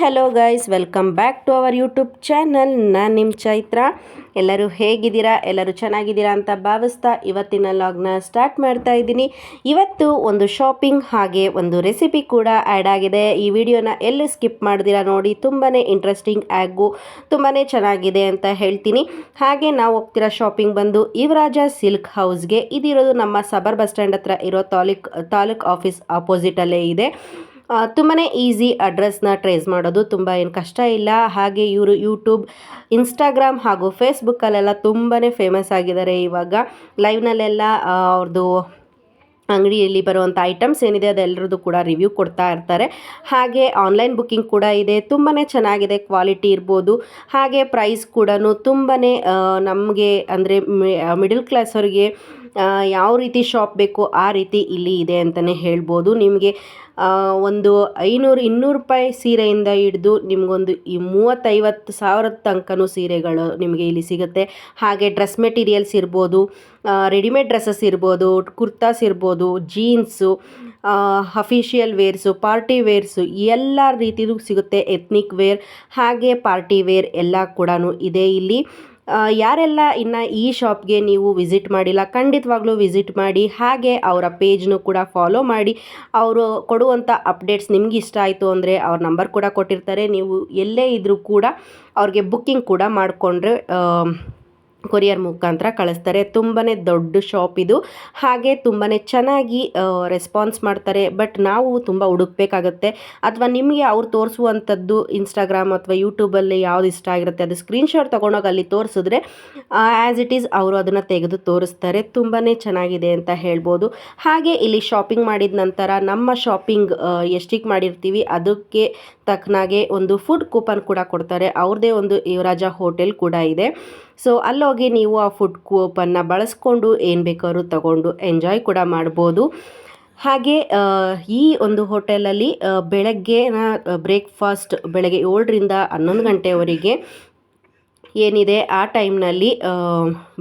Hello guys, welcome back to our YouTube channel. ನಾನು ನಿಮ್ಮ ಚೈತ್ರ. ಎಲ್ಲರೂ ಹೇಗಿದ್ದೀರಾ? ಎಲ್ಲರೂ ಚೆನ್ನಾಗಿದ್ದೀರಾ ಅಂತ ಭಾವಿಸ್ತಾ ಇವತ್ತಿನ ಲಾಗ್ನ ಸ್ಟಾರ್ಟ್ ಮಾಡ್ತಾ ಇದ್ದೀನಿ. ಇವತ್ತು ಒಂದು ಶಾಪಿಂಗ್ ಹಾಗೆ ಒಂದು ರೆಸಿಪಿ ಕೂಡ ಆ್ಯಡ್ ಆಗಿದೆ. ಈ ವಿಡಿಯೋನ ಎಲ್ಲೂ ಸ್ಕಿಪ್ ಮಾಡ್ದಿರಾ ನೋಡಿ ತುಂಬಾ ಇಂಟ್ರೆಸ್ಟಿಂಗ್ ಆಗು ತುಂಬಾ ಚೆನ್ನಾಗಿದೆ ಅಂತ ಹೇಳ್ತೀನಿ. ಹಾಗೆ ನಾವು ಹೋಗ್ತಿರೋ ಶಾಪಿಂಗ್ ಬಂದು, ಯುವರಾಜ ಸಿಲ್ಕ್ ಹೌಸ್ಗೆ. ಇದಿರೋದು ನಮ್ಮ ಸಬರ್ ಬಸ್ ಸ್ಟ್ಯಾಂಡ್ ಹತ್ರ ಇರೋ ತಾಲೂಕ್ ತಾಲೂಕ್ ಆಫೀಸ್ ಆಪೋಸಿಟಲ್ಲೇ ಇದೆ. ತುಂಬಾ ಈಸಿ ಅಡ್ರೆಸ್ನ ಟ್ರೇಸ್ ಮಾಡೋದು ತುಂಬ ಏನು ಕಷ್ಟ ಇಲ್ಲ. ಹಾಗೆ ಇವರು ಯೂಟ್ಯೂಬ್, ಇನ್ಸ್ಟಾಗ್ರಾಮ್ ಹಾಗೂ ಫೇಸ್ಬುಕ್ಕಲ್ಲೆಲ್ಲ ತುಂಬಾ ಫೇಮಸ್ ಆಗಿದ್ದಾರೆ. ಇವಾಗ ಲೈವ್ನಲ್ಲೆಲ್ಲ ಅವ್ರದ್ದು ಅಂಗಡಿಯಲ್ಲಿ ಬರುವಂಥ ಐಟಮ್ಸ್ ಏನಿದೆ ಅದೆಲ್ಲರದ್ದು ಕೂಡ ರಿವ್ಯೂ ಕೊಡ್ತಾ ಇರ್ತಾರೆ. ಹಾಗೆ ಆನ್ಲೈನ್ ಬುಕ್ಕಿಂಗ್ ಕೂಡ ಇದೆ. ತುಂಬಾ ಚೆನ್ನಾಗಿದೆ, ಕ್ವಾಲಿಟಿ ಇರ್ಬೋದು. ಹಾಗೆ ಪ್ರೈಸ್ ಕೂಡ ತುಂಬಾ ನಮಗೆ ಅಂದರೆ ಮಿಡಲ್ ಕ್ಲಾಸವ್ರಿಗೆ ಯಾವ ರೀತಿ ಶಾಪ್ ಬೇಕೋ ಆ ರೀತಿ ಇಲ್ಲಿ ಇದೆ ಅಂತಲೇ ಹೇಳ್ಬೋದು. ನಿಮಗೆ ಒಂದು ಐನೂರು ಇನ್ನೂರು ರೂಪಾಯಿ ಸೀರೆಯಿಂದ ಹಿಡಿದು ನಿಮಗೊಂದು ಈ ಮೂವತ್ತೈವತ್ತು ಸಾವಿರದ ತನಕನೂ ಸೀರೆಗಳು ನಿಮಗೆ ಇಲ್ಲಿ ಸಿಗುತ್ತೆ. ಹಾಗೆ ಡ್ರೆಸ್ ಮೆಟೀರಿಯಲ್ಸ್ ಇರ್ಬೋದು ರೆಡಿಮೇಡ್ ಡ್ರೆಸ್ಸಸ್ ಇರ್ಬೋದು, ಕುರ್ತಾಸ್ ಇರ್ಬೋದು, jeans official wears, party wears ಎಲ್ಲ ರೀತಿಯೂ ಸಿಗುತ್ತೆ ಎತ್ನಿಕ್ ವೇರ್ ಹಾಗೆ ಪಾರ್ಟಿ ವೇರ್ ಎಲ್ಲ ಕೂಡ ಇದೆ ಇಲ್ಲಿ. ಯಾರೆಲ್ಲ ಇನ್ನು ಈ ಶಾಪ್ಗೆ ನೀವು ವಿಸಿಟ್ ಮಾಡಿಲ್ಲ, ಖಂಡಿತವಾಗ್ಲೂ ವಿಸಿಟ್ ಮಾಡಿ, ಹಾಗೆ ಅವರ ಪೇಜ್ನು ಕೂಡ ಫಾಲೋ ಮಾಡಿ, ಅವರು ಕೊಡುವಂಥ ಅಪ್ಡೇಟ್ಸ್ ನಿಮ್ಗೆ ಇಷ್ಟ ಆಯಿತು ಅಂದರೆ ಅವ್ರ ನಂಬರ್ ಕೂಡ ಕೊಟ್ಟಿರ್ತಾರೆ, ನೀವು ಎಲ್ಲೇ ಇದ್ದರೂ ಕೂಡ ಅವ್ರಿಗೆ ಬುಕ್ಕಿಂಗ್ ಕೂಡ ಮಾಡಿಕೊಂಡ್ರೆ ಕೊರಿಯರ್ ಮುಖಾಂತರ ಕಳಿಸ್ತಾರೆ. ತುಂಬಾ ದೊಡ್ಡ ಶಾಪ್ ಇದು. ಹಾಗೆ ತುಂಬಾ ಚೆನ್ನಾಗಿ ರೆಸ್ಪಾನ್ಸ್ ಮಾಡ್ತಾರೆ. ಬಟ್ ನಾವು ತುಂಬ ಹುಡುಕ್ಬೇಕಾಗತ್ತೆ. ಅಥವಾ ನಿಮಗೆ ಅವ್ರು ತೋರಿಸುವಂಥದ್ದು ಇನ್ಸ್ಟಾಗ್ರಾಮ್ ಅಥವಾ ಯೂಟ್ಯೂಬಲ್ಲಿ ಯಾವ್ದು ಇಷ್ಟ ಆಗಿರುತ್ತೆ, ಅದು ಸ್ಕ್ರೀನ್ಶಾಟ್ ತೊಗೊಂಡೋಗಿ ಅಲ್ಲಿ ತೋರಿಸಿದ್ರೆ ಆ್ಯಸ್ ಇಟ್ ಈಸ್ ಅವರು ಅದನ್ನು ತೆಗೆದು ತೋರಿಸ್ತಾರೆ. ತುಂಬಾ ಚೆನ್ನಾಗಿದೆ ಅಂತ ಹೇಳ್ಬೋದು. ಹಾಗೆ ಇಲ್ಲಿ ಶಾಪಿಂಗ್ ಮಾಡಿದ ನಂತರ ನಮ್ಮ ಶಾಪಿಂಗ್ ಎಷ್ಟಿಗೆ ಮಾಡಿರ್ತೀವಿ, ಅದಕ್ಕೆ ತಕ್ಕನಾಗೆ ಒಂದು ಫುಡ್ ಕೂಪನ್ ಕೂಡ ಕೊಡ್ತಾರೆ. ಅವ್ರದ್ದೇ ಒಂದು ಯುವರಾಜ ಹೋಟೆಲ್ ಕೂಡ ಇದೆ. ಸೊ, ಅಲ್ಲೋಗಿ ನೀವು ಆ ಫುಡ್ ಕೂಪನ್ನ ಬಳಸ್ಕೊಂಡು ಏನು ಬೇಕಾದ್ರೂ ತಗೊಂಡು ಎಂಜಾಯ್ ಕೂಡ ಮಾಡ್ಬೋದು. ಹಾಗೆ ಈ ಒಂದು ಹೋಟೆಲಲ್ಲಿ ಬೆಳಗ್ಗೆನ ಬ್ರೇಕ್ಫಾಸ್ಟ್ ಬೆಳಗ್ಗೆ ಏಳರಿಂದ ಹನ್ನೊಂದು ಗಂಟೆವರೆಗೆ ಏನಿದೆ ಆ ಟೈಮ್ನಲ್ಲಿ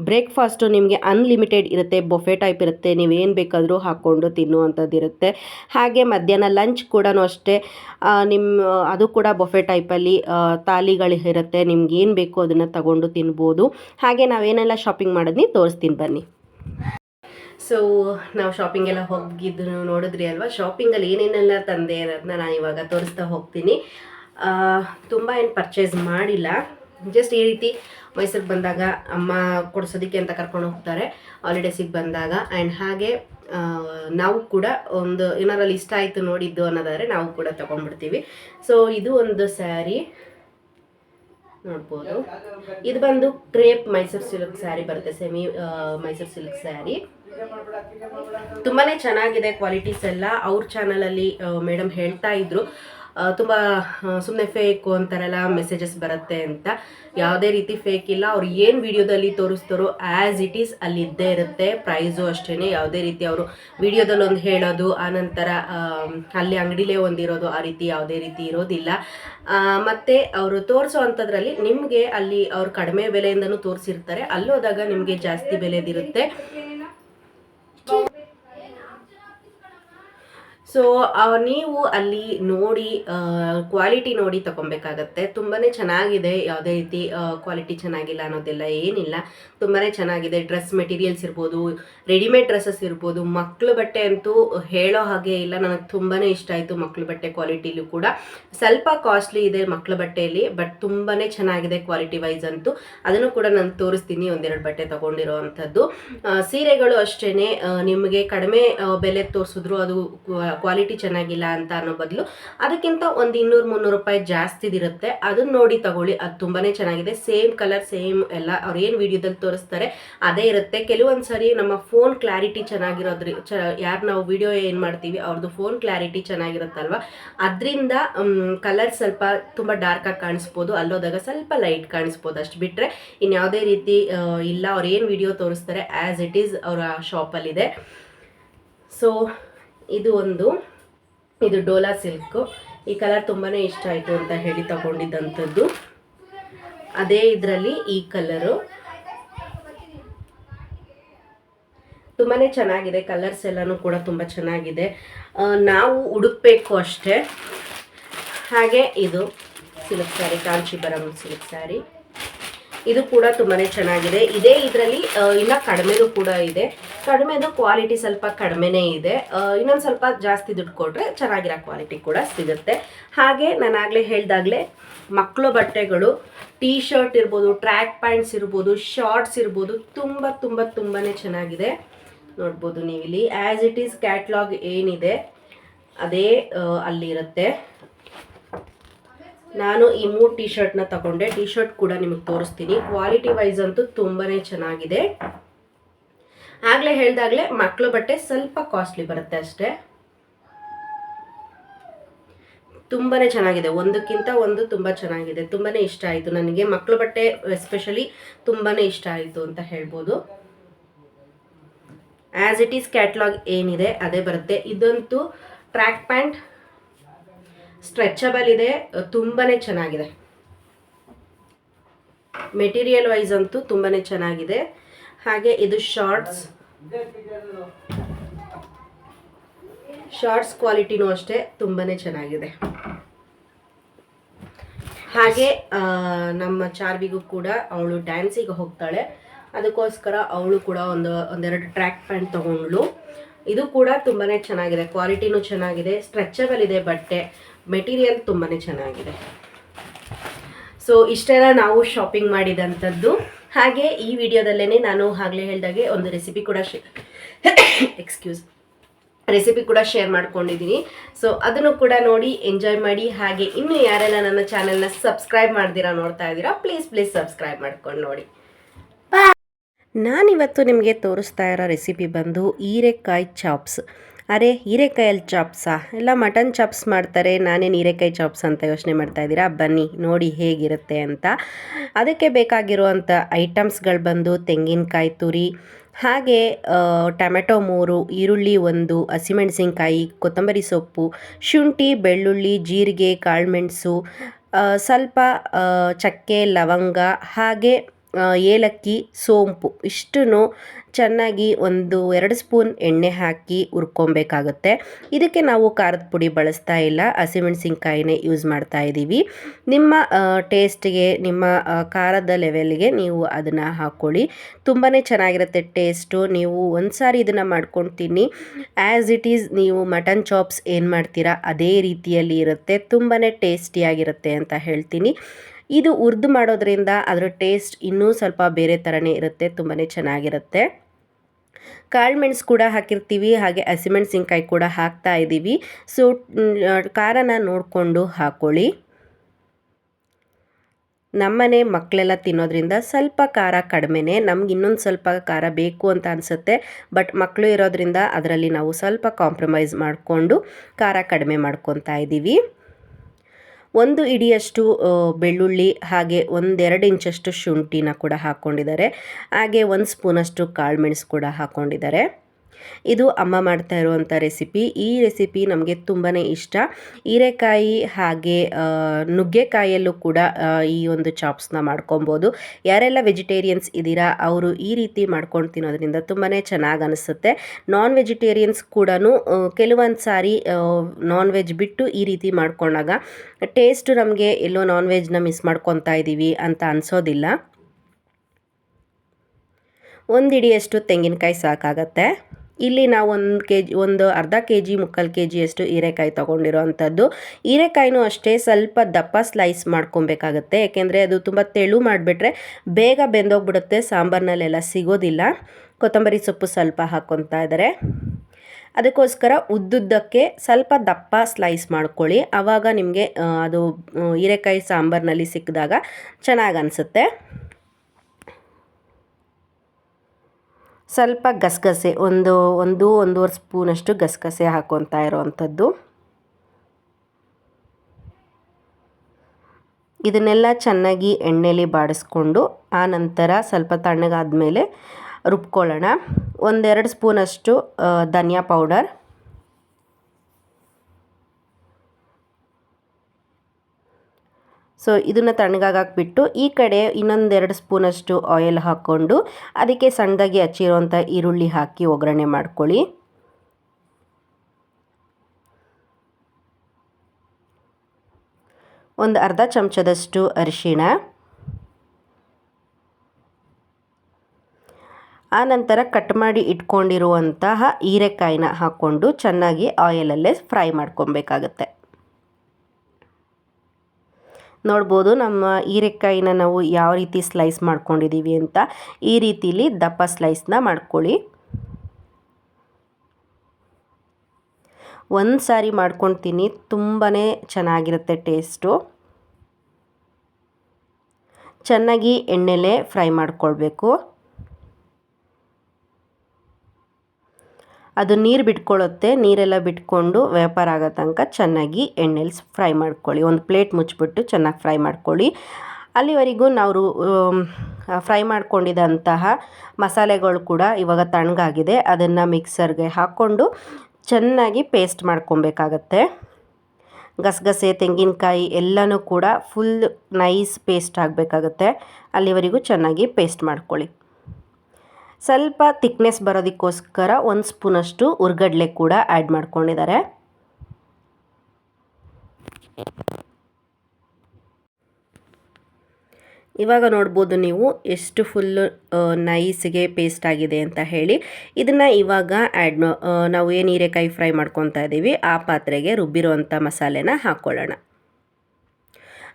ಬ್ರೇಕ್ಫಾಸ್ಟು ನಿಮಗೆ ಅನ್ಲಿಮಿಟೆಡ್ ಇರುತ್ತೆ, ಬೊಫೆ ಟೈಪ್ ಇರುತ್ತೆ, ನೀವೇನು ಬೇಕಾದರೂ ಹಾಕ್ಕೊಂಡು ತಿನ್ನುವಂಥದ್ದು ಇರುತ್ತೆ. ಹಾಗೆ ಮಧ್ಯಾಹ್ನ ಲಂಚ್ ಕೂಡ ಅಷ್ಟೇ ನಿಮ್ಮ, ಅದು ಕೂಡ ಬೊಫೆ ಟೈಪಲ್ಲಿ ತಾಲಿಗಳು ಇರುತ್ತೆ, ನಿಮ್ಗೆ ಏನು ಬೇಕೋ ಅದನ್ನು ತಗೊಂಡು ತಿನ್ಬೋದು. ಹಾಗೆ ನಾವೇನೆಲ್ಲ ಶಾಪಿಂಗ್ ಮಾಡಿದ್ನಿ, ತೋರಿಸ್ತೀನಿ ಬನ್ನಿ. ಸೊ ನಾವು ಶಾಪಿಂಗೆಲ್ಲ ಹೋಗಿದ್ದು ನೋಡಿದ್ರಿ ಅಲ್ವಾ? ಶಾಪಿಂಗಲ್ಲಿ ಏನೇನೆಲ್ಲ ತಂದೆ ಅನ್ನೋದನ್ನ ನಾನು ಇವಾಗ ತೋರಿಸ್ತಾ ಹೋಗ್ತೀನಿ. ತುಂಬ ಏನು ಪರ್ಚೇಸ್ ಮಾಡಿಲ್ಲ. ಜಸ್ಟ್ ಈ ರೀತಿ ಮೈಸೂರಿಗೆ ಬಂದಾಗ ಅಮ್ಮ ಕೊಡಿಸೋದಕ್ಕೆ ಅಂತ ಕರ್ಕೊಂಡು ಹೋಗ್ತಾರೆ. ಹಾಲಿಡೇಸಿಗೆ ಬಂದಾಗ ಆ್ಯಂಡ್ ಹಾಗೆ ನಾವು ಕೂಡ ಒಂದು ಏನಾರಲ್ಲಿ ಇಷ್ಟ ಆಯಿತು ನೋಡಿದ್ದು ಅನ್ನೋದಾದರೆ ನಾವು ಕೂಡ ತೊಗೊಂಡ್ಬಿಡ್ತೀವಿ. ಸೊ ಇದು ಒಂದು ಸ್ಯಾರಿ. ನೋಡ್ಬೋದು. ಇದು ಬಂದು ಕ್ರೇಪ್ ಮೈಸೂರು ಸಿಲ್ಕ್ ಸ್ಯಾರಿ ಬರುತ್ತೆ, ಸೆಮಿ ಮೈಸೂರು ಸಿಲ್ಕ್ ಸ್ಯಾರಿ. ತುಂಬಾ ಚೆನ್ನಾಗಿದೆ ಕ್ವಾಲಿಟೀಸ್ ಎಲ್ಲ. ಅವ್ರ ಚಾನಲಲ್ಲಿ ಮೇಡಮ್ ಹೇಳ್ತಾ ಇದ್ರು. ತುಂಬ ಸುಮ್ಮನೆ ಫೇಕು ಅಂತಾರಲ್ಲ ಮೆಸೇಜಸ್ ಬರುತ್ತೆ ಅಂತ. ಯಾವುದೇ ರೀತಿ ಫೇಕ್ ಇಲ್ಲ. ಅವ್ರು ಏನು ವಿಡಿಯೋದಲ್ಲಿ ತೋರಿಸ್ತಾರೋ ಆ್ಯಸ್ ಇಟ್ ಈಸ್ ಅಲ್ಲಿ ಇದ್ದೇ ಇರುತ್ತೆ ಪ್ರೈಸು ಅಷ್ಟೇ ಯಾವುದೇ ರೀತಿ ಅವರು ವಿಡಿಯೋದಲ್ಲಿ ಒಂದು ಹೇಳೋದು ಆನಂತರ ಅಲ್ಲಿ ಅಂಗಡಿಲೇ ಒಂದಿರೋದು ಆ ರೀತಿ ಯಾವುದೇ ರೀತಿ ಇರೋದಿಲ್ಲ. ಮತ್ತು ಅವರು ತೋರಿಸೋ ಅಂಥದ್ರಲ್ಲಿ ನಿಮಗೆ ಅಲ್ಲಿ ಅವ್ರು ಕಡಿಮೆ ಬೆಲೆಯಿಂದನೂ ತೋರಿಸಿರ್ತಾರೆ. ಅಲ್ಲೋದಾಗ ನಿಮಗೆ ಜಾಸ್ತಿ ಬೆಲೆದಿರುತ್ತೆ. ಸೊ ನೀವು ಅಲ್ಲಿ ನೋಡಿ ಕ್ವಾಲಿಟಿ ನೋಡಿ ತಗೊಬೇಕಾಗತ್ತೆ. ತುಂಬಾ ಚೆನ್ನಾಗಿದೆ, ಯಾವುದೇ ರೀತಿ ಕ್ವಾಲಿಟಿ ಚೆನ್ನಾಗಿಲ್ಲ ಅನ್ನೋದೆಲ್ಲ ಏನಿಲ್ಲ. ತುಂಬಾ ಚೆನ್ನಾಗಿದೆ ಡ್ರೆಸ್ ಮೆಟೀರಿಯಲ್ಸ್ ಇರ್ಬೋದು ರೆಡಿಮೇಡ್ ಡ್ರೆಸ್ಸಸ್ ಇರ್ಬೋದು. ಮಕ್ಕಳು ಬಟ್ಟೆ ಅಂತೂ ಹೇಳೋ ಹಾಗೆ ಇಲ್ಲ. ನನಗೆ ತುಂಬಾ ಇಷ್ಟ ಆಯಿತು ಮಕ್ಕಳು ಬಟ್ಟೆ ಕ್ವಾಲಿಟಿಲೂ ಕೂಡ. ಸ್ವಲ್ಪ ಕಾಸ್ಟ್ಲಿ ಇದೆ ಮಕ್ಕಳ ಬಟ್ಟೆಯಲ್ಲಿ ಬಟ್ ತುಂಬಾ ಚೆನ್ನಾಗಿದೆ ಕ್ವಾಲಿಟಿ ವೈಸ್ ಅಂತೂ. ಅದನ್ನು ಕೂಡ ನಾನು ತೋರಿಸ್ತೀನಿ, ಒಂದೆರಡು ಬಟ್ಟೆ ತೊಗೊಂಡಿರೋ ಸೀರೆಗಳು ಅಷ್ಟೇ ನಿಮಗೆ ಕಡಿಮೆ ಬೆಲೆ ತೋರಿಸಿದ್ರು ಅದು ಕ್ವಾಲಿಟಿ ಚೆನ್ನಾಗಿಲ್ಲ ಅಂತ ಅನ್ನೋ ಬದಲು ಅದಕ್ಕಿಂತ ಒಂದು ಇನ್ನೂರು ಮುನ್ನೂರು ರೂಪಾಯಿ ಜಾಸ್ತಿದಿರುತ್ತೆ. ಅದನ್ನ ನೋಡಿ ತಗೊಳ್ಳಿ, ಅದು ತುಂಬಾ ಚೆನ್ನಾಗಿದೆ. ಸೇಮ್ ಕಲರ್, ಸೇಮ್ ಎಲ್ಲ, ಅವ್ರು ಏನು ವಿಡಿಯೋದಲ್ಲಿ ತೋರಿಸ್ತಾರೆ, ಅದೇ ಇರುತ್ತೆ. ಕೆಲವೊಂದು ಸರಿ ನಮ್ಮ ಫೋನ್ ಕ್ಲಾರಿಟಿ ಚೆನ್ನಾಗಿರೋದ್ರಿ, ಚ, ಯಾರು ನಾವು ವಿಡಿಯೋ ಏನು ಮಾಡ್ತೀವಿ ಅವ್ರದ್ದು ಫೋನ್ ಕ್ಲಾರಿಟಿ ಚೆನ್ನಾಗಿರುತ್ತಲ್ವ? ಅದರಿಂದ ಕಲರ್ ಸ್ವಲ್ಪ ತುಂಬ ಡಾರ್ಕಾಗಿ ಕಾಣಿಸ್ಬೋದು. ಅಲ್ಲೋದಾಗ ಸ್ವಲ್ಪ ಲೈಟ್ ಕಾಣಿಸ್ಬೋದು ಅಷ್ಟು ಬಿಟ್ಟರೆ ಇನ್ಯಾವುದೇ ರೀತಿ ಇಲ್ಲ, ಅವ್ರು ಏನು ವಿಡಿಯೋ ತೋರಿಸ್ತಾರೆ ಆ್ಯಸ್ ಇಟ್ ಈಸ್ ಅವರ ಶಾಪಲ್ಲಿದೆ ಸೊ ಇದು ಒಂದು, ಇದು ಡೋಲಾ ಸಿಲ್ಕು. ಈ ಕಲರ್ ತುಂಬಾ ಇಷ್ಟ ಆಯಿತು ಅಂತ ಹೇಳಿ ತಗೊಂಡಿದ್ದಂಥದ್ದು. ಅದೇ ಇದರಲ್ಲಿ ಈ ಕಲರು. ತುಂಬಾ ಚೆನ್ನಾಗಿದೆ, ಕಲರ್ಸ್ ಎಲ್ಲನೂ ಕೂಡ ತುಂಬ ಚೆನ್ನಾಗಿದೆ. ನಾವು ಹುಡುಕ್ಬೇಕು ಅಷ್ಟೇ. ಹಾಗೆ ಇದು ಸಿಲ್ಕ್ ಸ್ಯಾರಿ, ಕಾಂಚೀಪುರಂ ಸಿಲ್ಕ್ ಸ್ಯಾರಿ. ಇದು ಕೂಡ ತುಂಬಾ ಚೆನ್ನಾಗಿದೆ. ಇದೇ ಇದರಲ್ಲಿ ಇನ್ನ ಕಡಿಮೆದು ಕೂಡ ಇದೆ. ಕಡಿಮೆದು ಕ್ವಾಲಿಟಿ ಸ್ವಲ್ಪ ಕಡಿಮೆನೇ ಇದೆ. ಇನ್ನೊಂದು ಸ್ವಲ್ಪ ಜಾಸ್ತಿ ದುಡ್ಡು ಕೊಟ್ಟರೆ ಚೆನ್ನಾಗಿರೋ ಕ್ವಾಲಿಟಿ ಕೂಡ ಸಿಗುತ್ತೆ. ಹಾಗೆ ನಾನು ಆಗಲೇ ಹೇಳ್ದಾಗಲೇ ಮಕ್ಕಳು ಬಟ್ಟೆಗಳು ಟೀ ಶರ್ಟ್ ಇರ್ಬೋದು ಟ್ರ್ಯಾಕ್ ಪ್ಯಾಂಟ್ಸ್ ಇರ್ಬೋದು ಶಾರ್ಟ್ಸ್ ಇರ್ಬೋದು, ತುಂಬ ತುಂಬ ತುಂಬಾ ಚೆನ್ನಾಗಿದೆ. ನೋಡ್ಬೋದು ನೀವು ಇಲ್ಲಿ ಆ್ಯಸ್ ಇಟ್ ಈಸ್ ಕ್ಯಾಟ್ಲಾಗ್ ಏನಿದೆ, ಅದೇ ಅಲ್ಲಿರುತ್ತೆ. ನಾನು ಈ ಮೂರು ಟಿ ಶರ್ಟ್ನ ತಗೊಂಡೆ. ಟಿ ಶರ್ಟ್ ಕೂಡ ನಿಮಗೆ ತೋರಿಸ್ತೀನಿ. ಕ್ವಾಲಿಟಿ ವೈಸ್ ಅಂತೂ ತುಂಬಾ ಚೆನ್ನಾಗಿದೆ. ಆಗಲೇ ಹೇಳ್ದಾಗಲೇ ಮಕ್ಕಳು ಬಟ್ಟೆ ಸ್ವಲ್ಪ ಕಾಸ್ಟ್ಲಿ ಬರುತ್ತೆ ಅಷ್ಟೇ. ತುಂಬಾ ಚೆನ್ನಾಗಿದೆ. ಒಂದಕ್ಕಿಂತ ಒಂದು ತುಂಬ ಚೆನ್ನಾಗಿದೆ. ತುಂಬಾ ಇಷ್ಟ ಆಯಿತು ನನಗೆ. ಮಕ್ಕಳು ಬಟ್ಟೆ ಎಸ್ಪೆಷಲಿ ತುಂಬಾ ಇಷ್ಟ ಆಯಿತು ಅಂತ ಹೇಳ್ಬೋದು. ಆ್ಯಸ್ ಇಟ್ ಈಸ್ ಕ್ಯಾಟ್ಲಾಗ್ ಏನಿದೆ, ಅದೇ ಬರುತ್ತೆ. ಇದಂತೂ ಟ್ರ್ಯಾಕ್ ಪ್ಯಾಂಟ್ ಸ್ಟ್ರೆಚಬಲ್ ಇದೆ ತುಂಬಾ ಚೆನ್ನಾಗಿದೆ. ಮೆಟೀರಿಯಲ್ ವೈಸ್ ಅಂತೂ ತುಂಬಾ ಚೆನ್ನಾಗಿದೆ. ಹಾಗೆ ಇದು ಶಾರ್ಟ್ಸ್ ಶಾರ್ಟ್ಸ್ ಕ್ವಾಲಿಟಿನೂ ಅಷ್ಟೇ ತುಂಬಾ ಚೆನ್ನಾಗಿದೆ. ಹಾಗೆ ನಮ್ಮ ಚಾರ್ವಿಗೂ ಕೂಡ ಅವಳು ಡ್ಯಾನ್ಸಿಗೆ ಹೋಗ್ತಾಳೆ. ಅದಕ್ಕೋಸ್ಕರ ಅವಳು ಕೂಡ ಒಂದು, ಒಂದೆರಡು ಟ್ರ್ಯಾಕ್ ಪ್ಯಾಂಟ್ ತೊಗೊಂಡ್ಳು. ಇದು ಕೂಡ ತುಂಬಾ ಚೆನ್ನಾಗಿದೆ. ಕ್ವಾಲಿಟಿನೂ ಚೆನ್ನಾಗಿದೆ. ಸ್ಟ್ರೆಚಬಲ್ ಇದೆ ಬಟ್ಟೆ. ಮೆಟೀರಿಯಲ್ ತುಂಬಾ ಚೆನ್ನಾಗಿದೆ. ಸೊ ಇಷ್ಟೆಲ್ಲ ನಾವು ಶಾಪಿಂಗ್ ಮಾಡಿದಂಥದ್ದು. ಹಾಗೆ ಈ ವಿಡಿಯೋದಲ್ಲೇ ನಾನು ಆಗಲೇ ಹೇಳಿದಾಗೆ ಒಂದು ರೆಸಿಪಿ ಕೂಡ ಶೇ ಎಕ್ಸ್ಕ್ಯೂಸ್ ರೆಸಿಪಿ ಕೂಡ ಶೇರ್ ಮಾಡ್ಕೊಂಡಿದ್ದೀನಿ ಸೊ ಅದನ್ನು ಕೂಡ ನೋಡಿ ಎಂಜಾಯ್ ಮಾಡಿ. ಹಾಗೆ ಇನ್ನು ಯಾರೆಲ್ಲ ನನ್ನ ಚಾನೆಲ್ನ ಸಬ್ಸ್ಕ್ರೈಬ್ ಮಾಡ್ದಿರಾ ನೋಡ್ತಾ ಇದ್ದೀರಾ ಪ್ಲೀಸ್ ಪ್ಲೀಸ್ ಸಬ್ಸ್ಕ್ರೈಬ್ ಮಾಡ್ಕೊಂಡು ನೋಡಿ. ನಾನಿವತ್ತು ನಿಮಗೆ ತೋರಿಸ್ತಾ ಇರೋ ರೆಸಿಪಿ ಬಂದು ಹೀರೆಕಾಯಿ ಚಾಪ್ಸ್ ಅರೆ, ಹೀರೆಕಾಯಲ್ಲಿ ಚಾಪ್ಸಾ ಎಲ್ಲ ಮಟನ್ ಚಾಪ್ಸ್ ಮಾಡ್ತಾರೆ. ನಾನೇನು ಹೀರೆಕಾಯಿ ಚಾಪ್ಸ್ ಅಂತ ಯೋಚನೆ ಮಾಡ್ತಾ ಇದ್ದೀರಾ? ಬನ್ನಿ, ನೋಡಿ ಹೇಗಿರುತ್ತೆ ಅಂತ. ಅದಕ್ಕೆ ಬೇಕಾಗಿರುವಂಥ ಐಟಮ್ಸ್ಗಳು ಬಂದು, ತೆಂಗಿನಕಾಯಿ ತುರಿ, ಹಾಗೆ ಟೊಮೆಟೊ ಮೂರು, ಈರುಳ್ಳಿ ಒಂದು, ಹಸಿಮೆಣಸಿನ್ಕಾಯಿ, ಕೊತ್ತಂಬರಿ ಸೊಪ್ಪು, ಶುಂಠಿ, ಬೆಳ್ಳುಳ್ಳಿ, ಜೀರಿಗೆ ಕಾಳುಮೆಣಸು ಸ್ವಲ್ಪ ಚಕ್ಕೆ, ಲವಂಗ, ಹಾಗೆ ಏಲಕ್ಕಿ, ಸೋಂಪು ಇಷ್ಟನ್ನು ಚೆನ್ನಾಗಿ ಒಂದು ಎರಡು ಸ್ಪೂನ್ ಎಣ್ಣೆ ಹಾಕಿ ಹುರ್ಕೊಬೇಕಾಗುತ್ತೆ. ಇದಕ್ಕೆ ನಾವು ಖಾರದ ಪುಡಿ ಬಳಸ್ತಾ ಇಲ್ಲ. ಹಸಿಮೆಣಸಿನ್ಕಾಯಿನೇ ಯೂಸ್ ಮಾಡ್ತಾ ಇದ್ದೀವಿ. ನಿಮ್ಮ ಟೇಸ್ಟ್ಗೆ, ನಿಮ್ಮ ಖಾರದ ಲೆವೆಲ್ಗೆ ನೀವು ಅದನ್ನು ಹಾಕ್ಕೊಳ್ಳಿ ತುಂಬಾ ಚೆನ್ನಾಗಿರುತ್ತೆ ಟೇಸ್ಟು. ನೀವು ಒಂದು ಸಾರಿ ಇದನ್ನು ಮಾಡ್ಕೊಂಡು ತಿನ್ನಿ. ಆ್ಯಸ್ ಇಟ್ ಈಸ್ ನೀವು ಮಟನ್ ಚಾಪ್ಸ್ ಏನು ಮಾಡ್ತೀರಾ ಅದೇ ರೀತಿಯಲ್ಲಿ ಇರುತ್ತೆ. ತುಂಬಾ ಟೇಸ್ಟಿಯಾಗಿರುತ್ತೆ ಅಂತ ಹೇಳ್ತೀನಿ. ಇದು ಉರ್ದು ಮಾಡೋದ್ರಿಂದ ಅದರ ಟೇಸ್ಟ್ ಇನ್ನೂ ಸ್ವಲ್ಪ ಬೇರೆ ಥರನೇ ಇರುತ್ತೆ ತುಂಬಾ ಚೆನ್ನಾಗಿರುತ್ತೆ. ಕಾಳುಮೆಣಸು ಕೂಡ ಹಾಕಿರ್ತೀವಿ, ಹಾಗೆ ಹಸಿಮೆಣಸಿನ್ಕಾಯಿ ಕೂಡ ಹಾಕ್ತಾ ಇದ್ದೀವಿ ಸೊ ಖಾರನ ನೋಡಿಕೊಂಡು ಹಾಕ್ಕೊಳ್ಳಿ ನಮ್ಮನೆ ಮಕ್ಕಳೆಲ್ಲ ತಿನ್ನೋದ್ರಿಂದ ಸ್ವಲ್ಪ ಖಾರ ಕಡಿಮೆನೇ, ನಮ್ಗೆ ಇನ್ನೊಂದು ಸ್ವಲ್ಪ ಖಾರ ಬೇಕು ಅಂತ ಅನಿಸುತ್ತೆ. ಬಟ್ ಮಕ್ಕಳು ಇರೋದ್ರಿಂದ ಅದರಲ್ಲಿ ನಾವು ಸ್ವಲ್ಪ ಕಾಂಪ್ರಮೈಸ್ ಮಾಡಿಕೊಂಡು ಖಾರ ಕಡಿಮೆ ಮಾಡ್ಕೊತಾ ಇದ್ದೀವಿ ಒಂದು ಇಡಿಯಷ್ಟು ಬೆಳ್ಳುಳ್ಳಿ, ಹಾಗೆ ಒಂದೆರಡು ಇಂಚಷ್ಟು ಶುಂಠಿನ ಕೂಡ ಹಾಕ್ಕೊಂಡಿದ್ದಾರೆ. ಹಾಗೆ ಒಂದು ಸ್ಪೂನಷ್ಟು ಕಾಳುಮೆಣಸು ಕೂಡ ಹಾಕ್ಕೊಂಡಿದ್ದಾರೆ. ಇದು ಅಮ್ಮ ಮಾಡ್ತಾ ಇರುವಂಥ ರೆಸಿಪಿ. ಈ ರೆಸಿಪಿ ನಮಗೆ ತುಂಬಾ ಇಷ್ಟ. ಹೀರೆಕಾಯಿ ಹಾಗೆ ನುಗ್ಗೆಕಾಯಲ್ಲೂ ಕೂಡ ಈ ಒಂದು ಚಾಪ್ಸ್ನ ಮಾಡ್ಕೊಬೋದು. ಯಾರೆಲ್ಲ ವೆಜಿಟೇರಿಯನ್ಸ್ ಇದ್ದೀರಾ, ಅವರು ಈ ರೀತಿ ಮಾಡ್ಕೊಂಡು ತಿನ್ನೋದ್ರಿಂದ ತುಂಬಾ ಚೆನ್ನಾಗಿ ಅನಿಸುತ್ತೆ. ನಾನ್ ವೆಜಿಟೇರಿಯನ್ಸ್ ಕೂಡ ಕೆಲವೊಂದು ಸಾರಿ ನಾನ್ ವೆಜ್ ಬಿಟ್ಟು ಈ ರೀತಿ ಮಾಡ್ಕೊಂಡಾಗ ಟೇಸ್ಟು ನಮಗೆ ಎಲ್ಲೋ ನಾನ್ ವೆಜ್ನ ಮಿಸ್ ಮಾಡ್ಕೊತಾ ಇದ್ದೀವಿ ಅಂತ ಅನಿಸೋದಿಲ್ಲ. ಒಂದು ಹಿಡಿಯಷ್ಟು ತೆಂಗಿನಕಾಯಿ ಸಾಕಾಗತ್ತೆ. ಇಲ್ಲಿ ನಾವು ಒಂದು ಕೆ ಜಿ ಒಂದು ಅರ್ಧ ಕೆ ಜಿ ಮುಕ್ಕಾಲು ಕೆ ಜಿಯಷ್ಟು ಹೀರೆಕಾಯಿ ತೊಗೊಂಡಿರೋ ಅಂಥದ್ದು ಹೀರೆಕಾಯಿನೂ ಅಷ್ಟೇ ಸ್ವಲ್ಪ ದಪ್ಪ ಸ್ಲೈಸ್ ಮಾಡ್ಕೊಬೇಕಾಗತ್ತೆ. ಏಕೆಂದರೆ ಅದು ತುಂಬ ತೆಳು ಮಾಡಿಬಿಟ್ರೆ ಬೇಗ ಬೆಂದೋಗ್ಬಿಡುತ್ತೆ, ಸಾಂಬಾರ್ನಲ್ಲೆಲ್ಲ ಸಿಗೋದಿಲ್ಲ. ಕೊತ್ತಂಬರಿ ಸೊಪ್ಪು ಸ್ವಲ್ಪ ಹಾಕ್ಕೊತಾ ಇದ್ದಾರೆ. ಅದಕ್ಕೋಸ್ಕರ ಉದ್ದುದ್ದಕ್ಕೆ ಸ್ವಲ್ಪ ದಪ್ಪ ಸ್ಲೈಸ್ ಮಾಡ್ಕೊಳ್ಳಿ. ಆವಾಗ ನಿಮಗೆ ಅದು ಹೀರೆಕಾಯಿ ಸಾಂಬಾರ್ನಲ್ಲಿ ಸಿಕ್ಕಿದಾಗ ಚೆನ್ನಾಗಿ ಅನಿಸುತ್ತೆ. ಸ್ವಲ್ಪ ಗಸಗಸೆ, ಒಂದು ಒಂದು, ಒಂದೂವರೆ ಸ್ಪೂನಷ್ಟು ಗಸಗಸೆ ಹಾಕೊತಾ ಇರೋವಂಥದ್ದು. ಇದನ್ನೆಲ್ಲ ಚೆನ್ನಾಗಿ ಎಣ್ಣೆಲಿ ಬಾಡಿಸ್ಕೊಂಡು, ಆ ನಂತರ ಸ್ವಲ್ಪ ತಣ್ಣಗಾದ್ಮೇಲೆ ರುಬ್ಕೊಳ್ಳೋಣ. ಒಂದೆರಡು ಸ್ಪೂನಷ್ಟು ಧನಿಯಾ ಪೌಡರ್. ಸೊ ಇದನ್ನು ತಣ್ಣಗಾಗಾಕ್ಬಿಟ್ಟು ಈ ಕಡೆ ಇನ್ನೊಂದೆರಡು ಸ್ಪೂನಷ್ಟು ಆಯಿಲ್ ಹಾಕ್ಕೊಂಡು ಅದಕ್ಕೆ ಸಣ್ಣದಾಗಿ ಹಚ್ಚಿರುವಂಥ ಈರುಳ್ಳಿ ಹಾಕಿ ಒಗ್ಗರಣೆ ಮಾಡ್ಕೊಳ್ಳಿ. ಒಂದು ಅರ್ಧ ಚಮಚದಷ್ಟು ಅರಿಶಿಣ. ಆನಂತರ ಕಟ್ ಮಾಡಿ ಇಟ್ಕೊಂಡಿರುವಂತಹ ಹೀರೆಕಾಯಿನ ಹಾಕ್ಕೊಂಡು ಚೆನ್ನಾಗಿ ಆಯಿಲಲ್ಲೇ ಫ್ರೈ ಮಾಡ್ಕೊಬೇಕಾಗತ್ತೆ. ನೋಡ್ಬೋದು ನಮ್ಮ ಹೀರೆಕಾಯಿನ ನಾವು ಯಾವ ರೀತಿ ಸ್ಲೈಸ್ ಮಾಡ್ಕೊಂಡಿದ್ದೀವಿ ಅಂತ. ಈ ರೀತಿಲಿ ದಪ್ಪ ಸ್ಲೈಸ್ನ ಮಾಡ್ಕೊಳ್ಳಿ. ಒಂದು ಸಾರಿ ಮಾಡ್ಕೊಳ್ತೀನಿ ತುಂಬಾ ಚೆನ್ನಾಗಿರುತ್ತೆ ಟೇಸ್ಟು. ಚೆನ್ನಾಗಿ ಎಣ್ಣೆಲೆ ಫ್ರೈ ಮಾಡ್ಕೊಳ್ಬೇಕು. ಅದು ನೀರು ಬಿಟ್ಕೊಳ್ಳುತ್ತೆ ನೀರೆಲ್ಲ ಬಿಟ್ಕೊಂಡು ವ್ಯಾಪಾರ ಆಗೋ ತನಕ ಚೆನ್ನಾಗಿ ಎಣ್ಣೆಲಿ ಫ್ರೈ ಮಾಡ್ಕೊಳ್ಳಿ. ಒಂದು ಪ್ಲೇಟ್ ಮುಚ್ಚಿಬಿಟ್ಟು ಚೆನ್ನಾಗಿ ಫ್ರೈ ಮಾಡ್ಕೊಳ್ಳಿ. ಅಲ್ಲಿವರೆಗೂ ನಾವು ಫ್ರೈ ಮಾಡ್ಕೊಂಡಿದ್ದಂತಹ ಮಸಾಲೆಗಳು ಕೂಡ ಇವಾಗ ತಣ್ಣಗಾಗಿದೆ. ಅದನ್ನು ಮಿಕ್ಸರ್ಗೆ ಹಾಕ್ಕೊಂಡು ಚೆನ್ನಾಗಿ ಪೇಸ್ಟ್ ಮಾಡ್ಕೊಬೇಕಾಗತ್ತೆ. ಗಸಗಸೆ, ತೆಂಗಿನಕಾಯಿ ಎಲ್ಲನೂ ಕೂಡ ಫುಲ್ ನೈಸ್ ಪೇಸ್ಟ್ ಆಗಬೇಕಾಗತ್ತೆ. ಅಲ್ಲಿವರೆಗೂ ಚೆನ್ನಾಗಿ ಪೇಸ್ಟ್ ಮಾಡ್ಕೊಳ್ಳಿ. ಸ್ವಲ್ಪ ತಿಕ್ನೆಸ್ ಬರೋದಕ್ಕೋಸ್ಕರ ಒಂದು ಸ್ಪೂನಷ್ಟು ಉರ್ಗಡ್ಲೆ ಕೂಡ ಆ್ಯಡ್ ಮಾಡ್ಕೊಂಡಿದ್ದಾರೆ. ಇವಾಗ ನೋಡ್ಬೋದು ನೀವು ಎಷ್ಟು ಫುಲ್ಲು ನೈಸ್ಗೆ ಪೇಸ್ಟ್ ಆಗಿದೆ ಅಂತ ಹೇಳಿ. ಇದನ್ನು ಇವಾಗ ಆ್ಯಡ್ ನಾವು ಏನು ಹೀರೆಕಾಯಿ ಫ್ರೈ ಮಾಡ್ಕೊತಾ ಇದ್ದೀವಿ ಆ ಪಾತ್ರೆಗೆ ರುಬ್ಬಿರೋವಂಥ ಮಸಾಲೆನ ಹಾಕ್ಕೊಳ್ಳೋಣ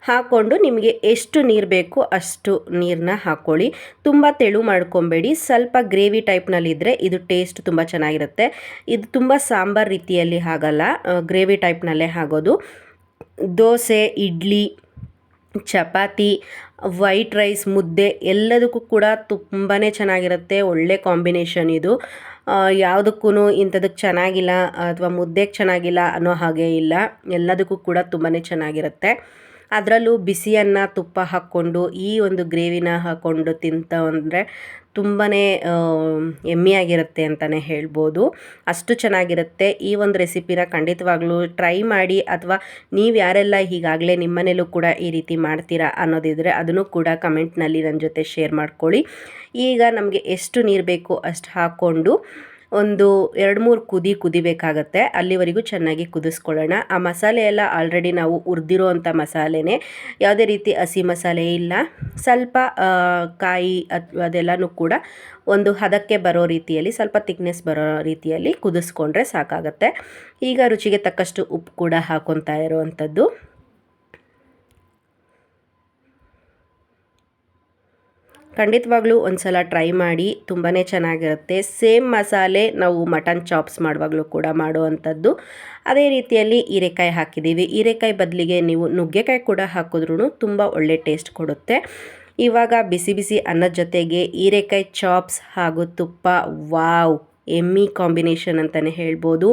ಹಾಕ್ಕೊಂಡು ನಿಮಗೆ ಎಷ್ಟು ನೀರು ಬೇಕು ಅಷ್ಟು ನೀರನ್ನ ಹಾಕ್ಕೊಳ್ಳಿ ತುಂಬ ತೆಳು ಮಾಡ್ಕೊಬೇಡಿ. ಸ್ವಲ್ಪ ಗ್ರೇವಿ ಟೈಪ್ನಲ್ಲಿದ್ದರೆ ಇದು ಟೇಸ್ಟ್ ತುಂಬ ಚೆನ್ನಾಗಿರುತ್ತೆ. ಇದು ತುಂಬ ಸಾಂಬಾರು ರೀತಿಯಲ್ಲಿ ಆಗಲ್ಲ ಗ್ರೇವಿ ಟೈಪ್ನಲ್ಲೇ ಆಗೋದು ದೋಸೆ, ಇಡ್ಲಿ, ಚಪಾತಿ, ವೈಟ್ ರೈಸ್, ಮುದ್ದೆ ಎಲ್ಲದಕ್ಕೂ ಕೂಡ ತುಂಬಾ ಚೆನ್ನಾಗಿರುತ್ತೆ. ಒಳ್ಳೆ ಕಾಂಬಿನೇಷನ್ ಇದು. ಯಾವುದಕ್ಕೂ ಇಂಥದಕ್ಕೆ ಚೆನ್ನಾಗಿಲ್ಲ ಅಥವಾ ಮುದ್ದೆಗೆ ಚೆನ್ನಾಗಿಲ್ಲ ಅನ್ನೋ ಹಾಗೆ ಇಲ್ಲ. ಎಲ್ಲದಕ್ಕೂ ಕೂಡ ತುಂಬಾ ಚೆನ್ನಾಗಿರುತ್ತೆ. ಅದರಲ್ಲೂ ಬಿಸಿಯನ್ನು ತುಪ್ಪ ಹಾಕ್ಕೊಂಡು, ಈ ಒಂದು ಗ್ರೇವಿನ ಹಾಕ್ಕೊಂಡು ತಿಂತ ಅಂದರೆ ತುಂಬಾ ಎಮ್ಮಿಯಾಗಿರುತ್ತೆ ಅಂತಲೇ ಹೇಳ್ಬೋದು. ಅಷ್ಟು ಚೆನ್ನಾಗಿರುತ್ತೆ. ಈ ಒಂದು ರೆಸಿಪಿನ ಖಂಡಿತವಾಗ್ಲೂ ಟ್ರೈ ಮಾಡಿ, ಅಥವಾ ನೀವು ಯಾರೆಲ್ಲ ಈಗಾಗಲೇ ನಿಮ್ಮನೇಲೂ ಕೂಡ ಈ ರೀತಿ ಮಾಡ್ತೀರಾ ಅನ್ನೋದಿದ್ರೆ ಅದನ್ನು ಕೂಡ ಕಮೆಂಟ್ನಲ್ಲಿ ನನ್ನ ಜೊತೆ ಶೇರ್ ಮಾಡ್ಕೊಳ್ಳಿ. ಈಗ ನಮಗೆ ಎಷ್ಟು ನೀರು ಬೇಕು ಅಷ್ಟು ಹಾಕ್ಕೊಂಡು ಒಂದು ಎರಡು ಮೂರು ಕುದಿ ಕುದಿಬೇಕಾಗತ್ತೆ. ಅಲ್ಲಿವರೆಗೂ ಚೆನ್ನಾಗಿ ಕುದಿಸ್ಕೊಳ್ಳೋಣ. ಆ ಮಸಾಲೆ ಎಲ್ಲ ಆಲ್ರೆಡಿ ನಾವು ಹುರಿದಿರೋ ಅಂಥ ಮಸಾಲೆನೇ. ಯಾವುದೇ ರೀತಿ ಹಸಿ ಮಸಾಲೆ ಇಲ್ಲ. ಸ್ವಲ್ಪ ಕಾಯಿ ಅದೆಲ್ಲನೂ ಕೂಡ ಒಂದು ಹದಕ್ಕೆ ಬರೋ ರೀತಿಯಲ್ಲಿ, ಸ್ವಲ್ಪ ತಿಕ್ನೆಸ್ ಬರೋ ರೀತಿಯಲ್ಲಿ ಕುದಿಸ್ಕೊಂಡ್ರೆ ಸಾಕಾಗತ್ತೆ. ಈಗ ರುಚಿಗೆ ತಕ್ಕಷ್ಟು ಉಪ್ಪು ಕೂಡ ಹಾಕೊತಾ ಇರುವಂಥದ್ದು. ಖಂಡಿತವಾಗ್ಲೂ ಒಂದು ಸಲ ಟ್ರೈ ಮಾಡಿ ತುಂಬಾ ಚೆನ್ನಾಗಿರುತ್ತೆ. ಸೇಮ್ ಮಸಾಲೆ ನಾವು ಮಟನ್ ಚಾಪ್ಸ್ ಮಾಡುವಾಗಲೂ ಕೂಡ ಮಾಡುವಂಥದ್ದು. ಅದೇ ರೀತಿಯಲ್ಲಿ ಹೀರೆಕಾಯಿ ಹಾಕಿದ್ದೀವಿ. ಹೀರೆಕಾಯಿ ಬದಲಿಗೆ ನೀವು ನುಗ್ಗೆಕಾಯಿ ಕೂಡ ಹಾಕಿದ್ರೂ ತುಂಬ ಒಳ್ಳೆ ಟೇಸ್ಟ್ ಕೊಡುತ್ತೆ. ಇವಾಗ ಬಿಸಿ ಬಿಸಿ ಅನ್ನದ ಜೊತೆಗೆ ಹೀರೆಕಾಯಿ ಚಾಪ್ಸ್ ಹಾಗೂ ತುಪ್ಪ. ವಾವ್ ಎಮ್ಮಿ ಕಾಂಬಿನೇಷನ್ ಅಂತಲೇ ಹೇಳ್ಬೋದು.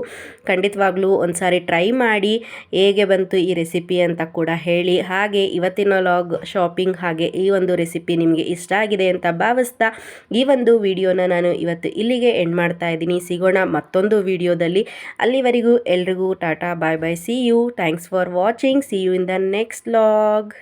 ಖಂಡಿತವಾಗ್ಲೂ ಒಂದು ಸಾರಿ ಟ್ರೈ ಮಾಡಿ ಹೇಗೆ ಬಂತು ಈ ರೆಸಿಪಿ ಅಂತ ಕೂಡ ಹೇಳಿ. ಹಾಗೆ ಇವತ್ತಿನ ಲಾಗ್ ಶಾಪಿಂಗ್ ಹಾಗೆ ಈ ಒಂದು ರೆಸಿಪಿ ನಿಮಗೆ ಇಷ್ಟ ಆಗಿದೆ ಅಂತ ಭಾವಿಸ್ತಾ ಈ ಒಂದು ವಿಡಿಯೋನ ನಾನು ಇವತ್ತು ಇಲ್ಲಿಗೆ ಎಂಡ್ ಮಾಡ್ತಾ ಇದ್ದೀನಿ. ಸಿಗೋಣ ಮತ್ತೊಂದು ವಿಡಿಯೋದಲ್ಲಿ. ಅಲ್ಲಿವರೆಗೂ ಎಲ್ರಿಗೂ Tata, bye bye see you thanks for watching see you in the next log.